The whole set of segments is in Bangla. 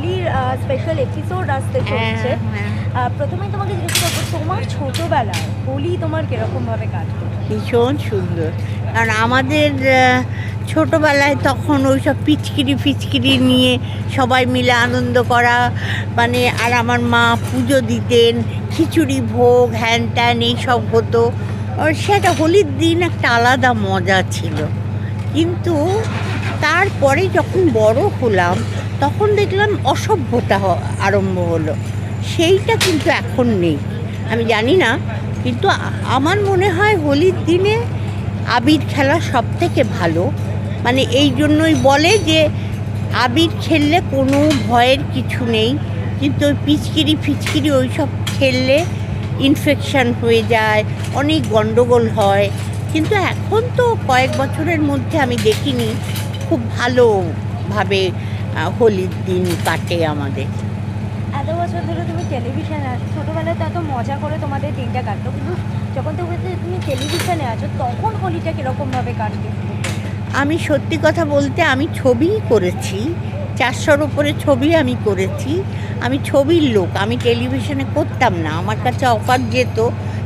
হোলির স্পেশাল এপিসোড আসতে চলছে। আহ, প্রথমেই তোমাকে জিজ্ঞেস করব তোমার ছোটবেলায় হোলি তোমার কীরকম ভাবে কাটতো ভীষণ সুন্দর। কারণ আমাদের ছোটবেলায় তখন ওইসব পিচকিরি ফিচকিরি নিয়ে সবাই মিলে আনন্দ করা মানে আর আমার মা পুজো দিতেন খিচুড়ি ভোগ হ্যান ত্যান এইসব হতো। আর সেটা হোলির দিন একটা আলাদা মজা ছিল। কিন্তু তারপরে যখন বড় হলাম তখন দেখলাম অসভ্যতা আরম্ভ হলো। সেইটা কিন্তু এখন নেই। আমি জানি না, কিন্তু আমার মনে হয় হোলির দিনে আবির খেলা সব থেকে ভালো। মানে এই জন্যই বলে যে, আবির খেললে কোনো ভয়ের কিছু নেই। কিন্তু ওই পিচকিরি ফিচকিরি ওই সব খেললে ইনফেকশান হয়ে যায়, অনেক গণ্ডগোল হয়। কিন্তু এখন তো কয়েক বছরের মধ্যে আমি দেখিনি। খুব ভালোভাবে হোলির দিন কাটে আমাদের। এত বছর ধরে তুমি টেলিভিশনে আছো। ছোটোবেলায় তো এত মজা করে তোমাদের দিনটা কাটতো কিন্তু যখন তুমি তুমি টেলিভিশনে আছো তখন হোলিটা কীরকমভাবে কাটতে আমি সত্যি কথা বলতে আমি ছবিই করেছি। চারশোর উপরে ছবি আমি করেছি। আমি ছবির লোক। আমি টেলিভিশনে করতাম না। আমার কাছে অফার যেত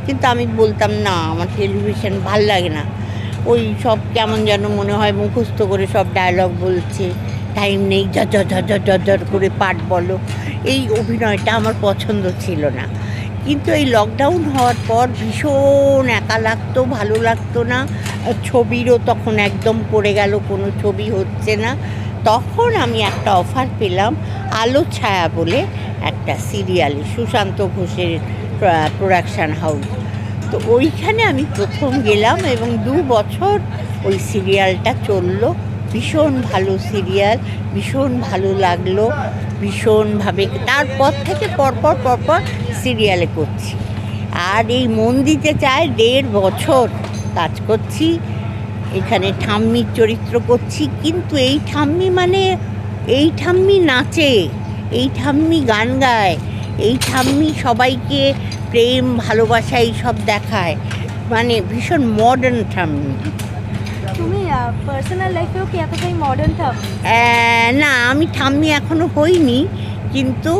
কিন্তু আমি বলতাম না আমার টেলিভিশন ভালো লাগে না। ওই সব কেমন যেন মনে হয় মুখস্থ করে সব ডায়লগ বলছে। টাইম নেই ঝর করে পাঠ বলো। এই অভিনয়টা আমার পছন্দ ছিল না। কিন্তু এই লকডাউন হওয়ার পর ভীষণ একা লাগতো, ভালো লাগতো না। ছবিরও তখন একদম পড়ে গেল, কোনো ছবি হচ্ছে না। তখন আমি একটা অফার পেলাম, আলো ছায়া বলে একটা সিরিয়ালে সুশান্ত ঘোষের প্রোডাকশান হাউস তো ওইখানে আমি প্রথম গেলাম এবং দু বছর ওই সিরিয়ালটা চলল। ভীষণ ভালো সিরিয়াল, ভীষণ ভালো লাগল, ভীষণভাবে। তারপর থেকে পরপর পরপর সিরিয়ালে করছি। আর এই মন দিতে চায় দেড় বছর কাজ করছি, এখানে ঠাম্মির চরিত্র করছি, কিন্তু এই ঠাম্মি মানে এই ঠাম্মি নাচে, এই ঠাম্মি গান গায়, এই ঠাম্মি সবাইকে প্রেম, ভালোবাসা, এইসব দেখায়। মানে ভীষণ মডার্ন ঠাম্মি। তুমি পার্সোনাল লাইফেও কি এতটাই মডার্ন থাকো না, আমি ঠাম্মি এখনও হইনি, কিন্তু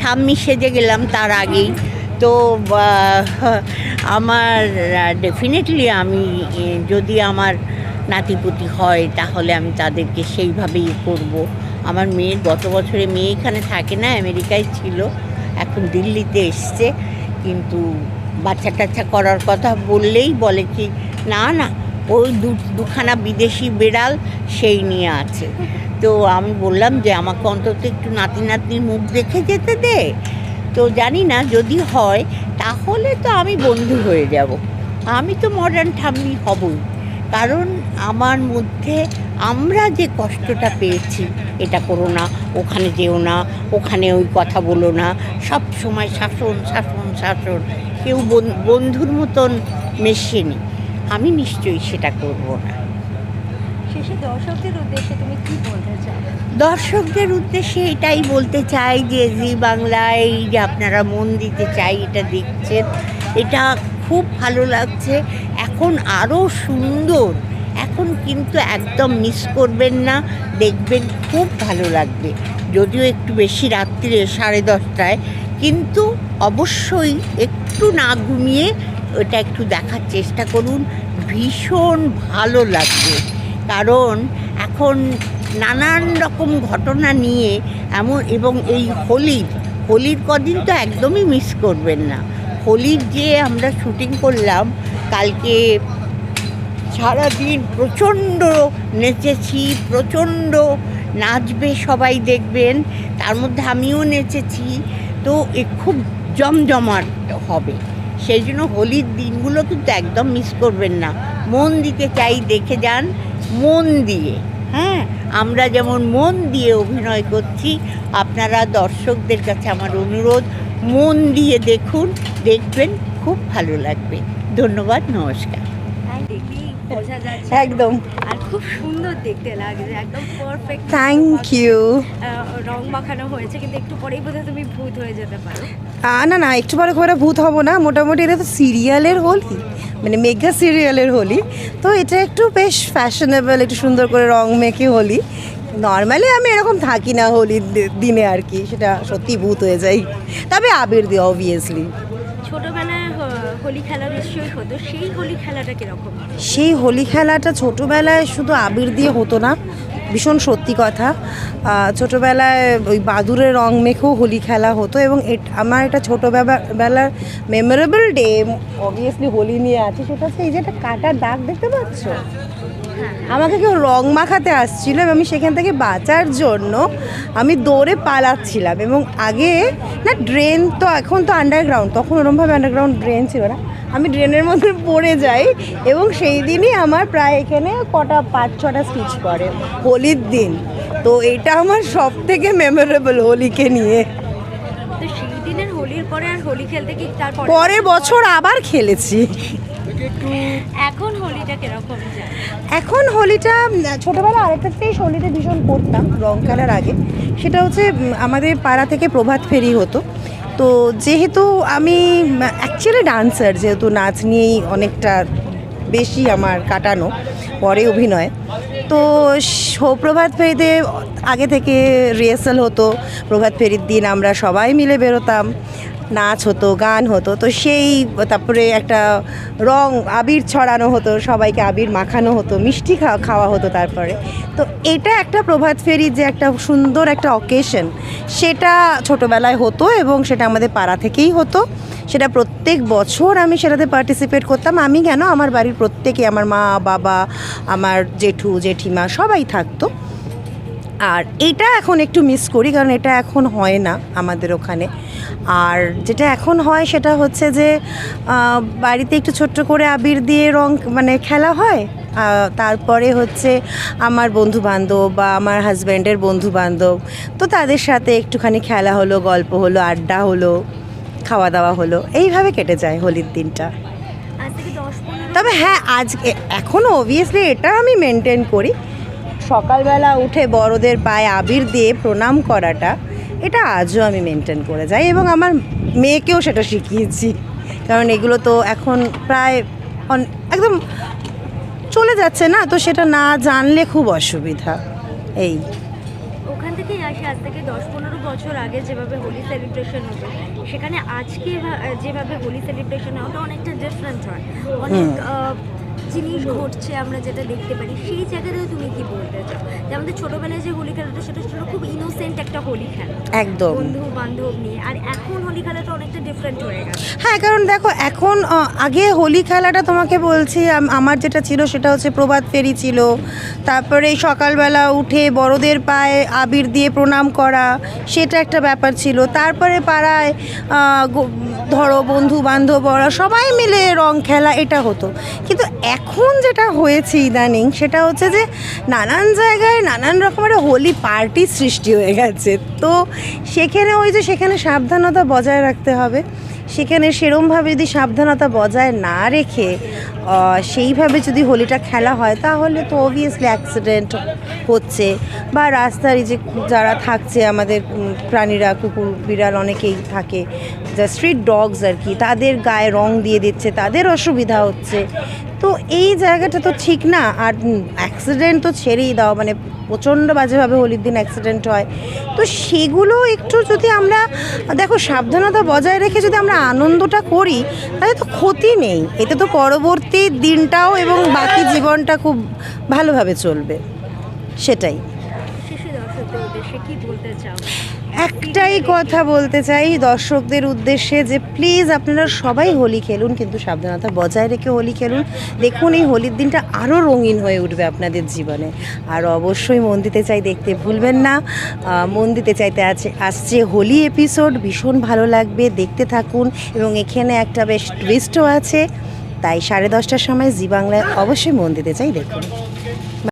ঠাম্মি সেজে গেলাম তার আগেই। তো আমার ডেফিনেটলি আমি যদি আমার নাতিপুতি হয়, তাহলে আমি তাদেরকে সেইভাবেই করব। আমার মেয়ের গত বছরে মেয়ে এখানে থাকে না, আমেরিকায় ছিল, এখন দিল্লিতে এসছে, কিন্তু বাচ্চা টাচ্চা করার কথা বললেই বলে কি, না না ওই দু, দুখানা বিদেশি বেড়াল সেই নিয়ে আছে। তো আমি বললাম যে, আমাকে অন্তত একটু নাতি নাতনির মুখ দেখে যেতে দে। তো জানি না, যদি হয়, তাহলে তো আমি বন্ধু হয়ে যাব। আমি তো মডার্ন ঠাম্মি হবই। কারণ আমার মধ্যে আমরা যে কষ্টটা পেয়েছি, এটা করো না, ওখানে যেও না, ওখানে ওই কথা বলো না। সব সময় শাসন শাসন শাসন। কেউ বন- বন্ধুর মতন মেশেনি। আমি নিশ্চয়ই সেটা করব না। শেষে দর্শকদের উদ্দেশ্যে তুমি কি বলতে চাও? দর্শকদের উদ্দেশ্যে এটাই বলতে চাই যে জি বাংলায় এই যে আপনারা মন দিতে চাই এটা দেখছেন এটা খুব ভালো লাগছে। এখন আরও সুন্দর এখন কিন্তু একদম মিস করবেন না দেখবেন খুব ভালো লাগবে। যদিও একটু বেশি রাত্রিরে সাড়ে দশটায় কিন্তু অবশ্যই একটু না ঘুমিয়ে ওটা একটু দেখার চেষ্টা করুন। ভীষণ ভালো লাগবে। কারণ এখন নানান রকম ঘটনা নিয়ে এমন এবং এই হোলির হোলির কদিন তো একদমই মিস করবেন না। হোলির যে আমরা শুটিং করলাম, কালকে সারাদিন প্রচণ্ড নেচেছি, প্রচণ্ড নাচবে সবাই দেখবেন, তার মধ্যে আমিও নেচেছি। তো এ খুব জমজমাট হবে। সেই জন্য হোলির দিনগুলো কিন্তু একদম মিস করবেন না। মন দিতে চাই দেখে যান, মন দিয়ে হ্যাঁ? আমরা যেমন মন দিয়ে অভিনয় করছি, আপনারা দর্শকদের কাছে আমার অনুরোধ, মন দিয়ে দেখুন, দেখবেন, খুব ভালো লাগবে। ধন্যবাদ, নমস্কার। বোঝা যাচ্ছে। একদম। আর খুব সুন্দর দেখতে লাগছে একদম পারফেক্ট থ্যাংক ইউ রং মাখানো হয়েছে কিন্তু একটু পরেই বোধহয় তুমি ভূত হয়ে যেতে পারো। না না একটু পরে করে ভূত হব না মোটামুটি এটা তো সিরিয়ালের হোলি মানে মেগা সিরিয়ালের হোলি। তো এটা একটু বেশ ফ্যাশনেবল একটু সুন্দর করে রং মেখে হোলি। নর্মালি আমি এরকম থাকি না হোলির দিনে আর কি সেটা সত্যি ভূত হয়ে যাই। তবে আবির দিয়ে অবভিয়াসলি ছোটবেলায় হোলি খেলা নিশ্চয়ই হতো। সেই হোলি খেলাটা সেই হোলি খেলাটা ছোটোবেলায় শুধু আবির দিয়ে হতো না, ভীষণ সত্যি কথা। ছোটোবেলায় ওই বাদুরের রং মেখেও হোলি খেলা হতো এবং আমার এটা ছোটোবেলার বেলার মেমোরেবল ডে অবভিয়াসলি হোলি নিয়ে আছে, সেটা হচ্ছে এই যে একটা কাটার দাগ দেখতে পাচ্ছ? আমাকে কেউ রং মাখাতে আসছিল এবং আমি সেখান থেকে বাঁচার জন্য আমি দৌড়ে পালাচ্ছিলাম এবং আগে না ড্রেন তো এখন তো আন্ডারগ্রাউন্ড তখন ওরমভাবে আন্ডারগ্রাউন্ড ড্রেন ছিল না। আমি ড্রেনের মধ্যে পড়ে যাই এবং সেই দিনই আমার প্রায় এখানে কটা পাঁচ ছটা স্টিচ পড়ে হোলির দিন। তো এটা আমার সব থেকে মেমোরেবল হোলিকে নিয়ে। পরের বছর আবার খেলেছি। এখন হোলিটা কীরকম যায়? এখন হোলিটা ছোটবেলা আরেকটাতেই হোলিতে ভীষণ করতাম রং খেলার আগে। সেটা হচ্ছে আমাদের পাড়া থেকে প্রভাত ফেরি হতো। তো যেহেতু আমি অ্যাকচুয়ালি ডান্সার যেহেতু নাচ নিয়েই অনেকটা বেশি আমার কাটানো পরে অভিনয়। তো প্রভাত ফেরিতে আগে থেকে রিহার্সাল হতো। প্রভাত ফেরির দিন আমরা সবাই মিলে বেরোতাম। নাচ হতো, গান হতো, তো সেই, তারপরে একটা রং আবির ছড়ানো হতো, সবাইকে আবির মাখানো হতো, মিষ্টি খাওয়া খাওয়া হতো তারপরে। তো এটা একটা প্রভাত ফেরির যে একটা সুন্দর একটা অকেশন সেটা ছোটোবেলায় হতো এবং সেটা আমাদের পাড়া থেকেই হতো। সেটা প্রত্যেক বছর আমি সেটাতে পার্টিসিপেট করতাম। আমি কেন আমার বাড়ির প্রত্যেকে, আমার মা, বাবা, আমার জেঠু, জেঠিমা সবাই থাকতো। আর এটা এখন একটু মিস করি কারণ এটা এখন হয় না আমাদের ওখানে। আর যেটা এখন হয় সেটা হচ্ছে যে বাড়িতে একটু ছোট্ট করে আবির দিয়ে রং মানে খেলা হয়। তারপরে হচ্ছে আমার বন্ধু বান্ধব বা আমার হাজব্যান্ডের বন্ধু বান্ধব তো তাদের সাথে একটুখানি খেলা হলো গল্প হলো আড্ডা হলো খাওয়া দাওয়া হলো। এইভাবে কেটে যায় হোলির দিনটা। তবে হ্যাঁ আজকে এখনও অবভিয়াসলি এটা আমি মেনটেন করি। সকালবেলা উঠে বড়দের পায়ে আবির দিয়ে প্রণাম করাটা এটা আজও আমি মেনটেন করে যাই এবং আমার মেয়েকেও সেটা শিখিয়েছি। কারণ এগুলো তো এখন প্রায় অন- একদম চলে যাচ্ছে না তো সেটা না জানলে খুব অসুবিধা। এই। ওখান থেকেই আসি আজ থেকে দশ পনেরো বছর আগে যেভাবে হোলি সেলিব্রেশন হতো সেখানে আজকে যেভাবে হোলি সেলিব্রেশন হয় ওটা অনেকটা ডিফারেন্ট হয়। অনেক জিনিস ঘটছে আমরা যেটা দেখতে পারি সেই জায়গাতেও তুমি কি বলতে চাও? যে আমাদের ছোটবেলায় যে হোলি খেলাটা সেটা ছিল খুব ইনোসেন্ট একটা হোলি খেলা। একদম। বন্ধু বান্ধব নিয়ে। আর এখন হোলি খেলাটা অনেকটা ডিফারেন্ট হয়ে গেছে। হ্যাঁ কারণ দেখো এখন আগে হোলি খেলাটা তোমাকে বলছি আমার যেটা ছিল সেটা হচ্ছে প্রভাত ফেরি ছিল। তারপরে সকালবেলা উঠে বড়দের পায়ে আবির দিয়ে প্রণাম করা সেটা একটা ব্যাপার ছিল। তারপরে পাড়ায় ধরো বন্ধু বান্ধব ওরা সবাই মিলে রং খেলা, এটা হতো। কিন্তু এখন যেটা হয়েছে ইদানিং, সেটা হচ্ছে যে নানান জায়গায় নানান রকমের হোলি পার্টি সৃষ্টি হয়ে গেছে। তো সেখানে ওই যে সেখানে সাবধানতা বজায় রাখতে হবে। সেখানে সেরমভাবে যদি সাবধানতা বজায় না রেখে সেইভাবে যদি হোলিটা খেলা হয়, তাহলে তো অবভিয়াসলি অ্যাক্সিডেন্ট হচ্ছে। বা রাস্তার যে যারা থাকছে, আমাদের প্রাণীরা, কুকুর, বিড়াল অনেকেই থাকে যা স্ট্রিট ডগস আর কি, তাদের গায়ে রং দিয়ে দিচ্ছে, তাদের অসুবিধা হচ্ছে। তো এই জায়গাটা তো ঠিক না। আর অ্যাক্সিডেন্ট তো ছেড়েই দাও। মানে প্রচণ্ড বাজেভাবে হোলির দিন অ্যাক্সিডেন্ট হয়। তো সেগুলো একটু যদি আমরা, দেখো, সাবধানতা বজায় রেখে যদি আমরা আনন্দটা করি, তাহলে তো ক্ষতি নেই। এতে তো পরবর্তী দিনটাও এবং বাকি জীবনটা খুব ভালোভাবে চলবে। সেটাই। শিশু বলতে চাও? একটাই কথা বলতে চাই দর্শকদের উদ্দেশ্যে যে প্লিজ আপনারা সবাই হোলি খেলুন, কিন্তু সাবধানতা বজায় রেখে হোলি খেলুন। দেখুন, এই হোলির দিনটা আরও রঙিন হয়ে উঠবে আপনাদের জীবনে। আর অবশ্যই মন দিতে চাই দেখতে ভুলবেন না। মন দিতে চাইতে আছে, আসছে হোলি এপিসোড ভীষণ ভালো লাগবে, দেখতে থাকুন। এবং এখানে একটা বেশ টুইস্টও আছে। তাই সাড়ে দশটার সময় জি বাংলায় অবশ্যই মন দিতে চাই দেখুন।